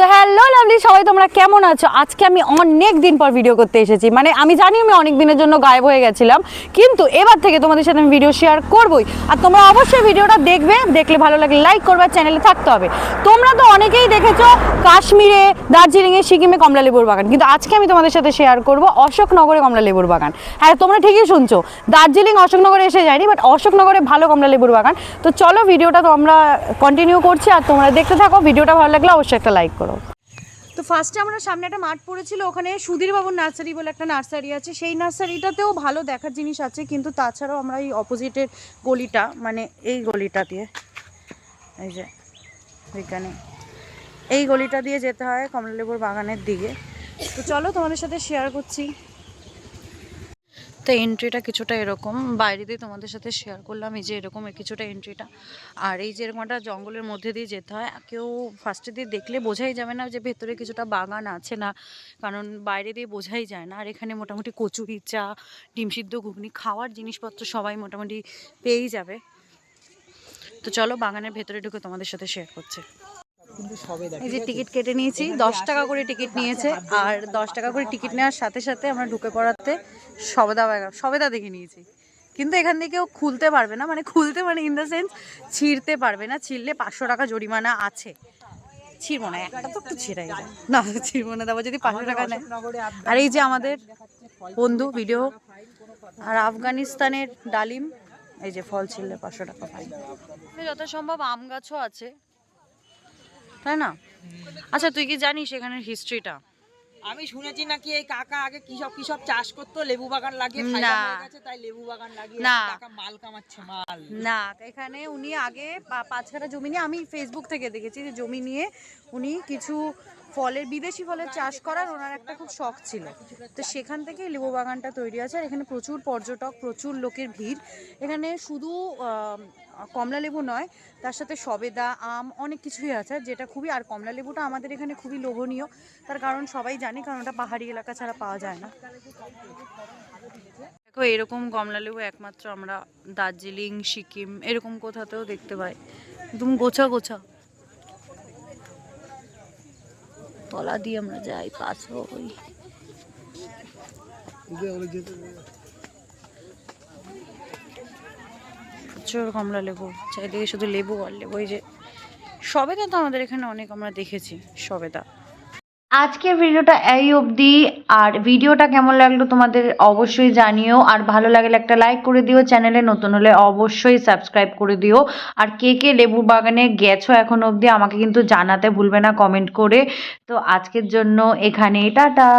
তো hello lovely সবাই তোমরা কেমন আছো? আজকে আমি অনেক দিন পর ভিডিও করতে এসেছি। মানে আমি জানি আমি অনেক দিনের জন্য গায়েব হয়ে গেছিলাম, কিন্তু এবার থেকে তোমাদের সাথে আমি ভিডিও শেয়ার করবই। আর তোমরা অবশ্যই ভিডিওটা দেখবে, দেখলে ভালো লাগে লাইক করবে চ্যানেলে থাকতে হবে। তোমরা তো অনেকেই দেখেছ কাশ্মীরে, দার্জিলিংয়ে, সিকিমে কমলা লেবুর বাগান। কিন্তু আজকে আমি তোমাদের সাথে শেয়ার করব অশোকনগরে কমলা লেবুর বাগান। হ্যাঁ তোমরা ঠিকই শুনছো, দার্জিলিং অশোকনগরে এসে যায়নি বাট অশোকনগরে ভালো কমলা লেবুর বাগান। তো চলো ভিডিওটা তো আমরা কন্টিনিউ করছি, আর তোমরা দেখতে থাকো ভিডিওটা ভালো লাগলে অবশ্যই একটা লাইক করো। ফার্স্টে আমরা সামনে একটা মাঠ পড়েছিল, ওখানে সুধীরবাবুর নার্সারি বলে একটা নার্সারি আছে। সেই নার্সারিটাতেও ভালো দেখার জিনিস আছে, কিন্তু তাছাড়াও আমরা এই অপোজিটের গলিটা মানে এই গলিটা দিয়ে, এই যে ওইখানে এই গলিটা দিয়ে যেতে হয় কমলালেবুর বাগানের দিকে। তো চলো তোমাদের সাথে শেয়ার করছি। তো এন্ট্রিটা কিছুটা এরকম। বাইরে দিয়ে তোমাদের সাথে শেয়ার করলাম এই যে এরকম কিছুটা এন্ট্রিটা আর এই যে এরকম একটা জঙ্গলের মধ্যে দিয়ে যেতে হয়, কেউ ফার্স্টে দিয়ে দেখলে বোঝাই যাবে না যে ভেতরে কিছুটা বাগান আছে না, কারণ বাইরে দিয়ে বোঝাই যায় না। আর এখানে মোটামুটি কচুরি চা ডিম সিদ্ধ ঘুগনি খাওয়ার জিনিসপত্র সবাই মোটামুটি পেয়েই যাবে। তো চলো বাগানের ভেতরে ঢুকে তোমাদের সাথে শেয়ার করছে। এই যে টিকিট কেটে নিয়েছি দশ টাকা করে টিকিট নিয়েছে আর দশ টাকা করে টিকিট নেওয়ার সাথে সাথে আমরা ঢুকে পড়াতে সবেদা সবেদা দেখে নিয়েছি। কিন্তু এখান থেকেও খুলতে পারবে না মানে খুলতে মানে ইন দ্য সেন্স ছিঁড়তে পারবে না ছিঁড়লে পাঁচশো টাকা জরিমানা আছে। ছিড়বো না একটা তো একটু ছিঁড়াই যায়। না ছিড়বো না তারপর যদি পাঁচশো টাকা নেয়। আর এই যে আমাদের বন্ধু ভিডিও আর আফগানিস্তানের ডালিম এই যে ফল ছিললে পাঁচশো টাকা পাই যথাসম্ভব আম গাছও আছে। তাই না আচ্ছা তুই কি জানিস এখানের হিস্ট্রিটা আমি শুনেছি নাকি এই কাকা আগে কি সব কি সব চাষ করতো লেবু বাগান লাগিয়ে না। হয়ে গেছে তাই লেবু বাগান লাগিয়ে না। কাকা মাল কামাচ্ছে মাল না এখানে উনি আগে পাঁচ কাঠা জমি নিয়ে আমি ফেসবুক থেকে দেখেছি যে জমি নিয়ে উনি কিছু ফলের, বিদেশি ফলের চাষ করার ওনার একটা খুব শখ ছিল। তো সেখান থেকে লেবু বাগানটা তৈরি আছে আর এখানে প্রচুর পর্যটক, প্রচুর লোকের ভিড়। এখানে শুধু কমলা লেবু নয়, তার সাথে সবেদা, আম অনেক কিছুই আছে যেটা খুবই, আর কমলা লেবুটা আমাদের এখানে খুবই লোভনীয়। তার কারণ সবাই জানে, কারণ ওটা পাহাড়ি এলাকা ছাড়া পাওয়া যায় না। দেখো, এরকম কমলা লেবু একমাত্র আমরা দার্জিলিং, সিকিম, এরকম কোথাতেও দেখতে পাই। একদম গোছা গোছা। তলা দিয়ে আমরা যাই পাশ হই প্রচুর কমলা লেবু চারিদিকে শুধু লেবু আর লেবু এই যে সবেদা তো আমাদের এখানে অনেক আমরা দেখেছি সবেদা। আজকের ভিডিওটা এই অবধি, আর ভিডিওটা কেমন লাগল তোমাদের অবশ্যই জানিও, আর ভালো লাগলে একটা লাইক করে দিও, চ্যানেলে নতুন হলে অবশ্যই সাবস্ক্রাইব করে দিও। আর কে কে লেবু বাগানে গেছো এখন অবধি, আমাকে কিন্তু জানাতে ভুলবে না কমেন্ট করে। তো আজকের জন্য এখানে টাটা!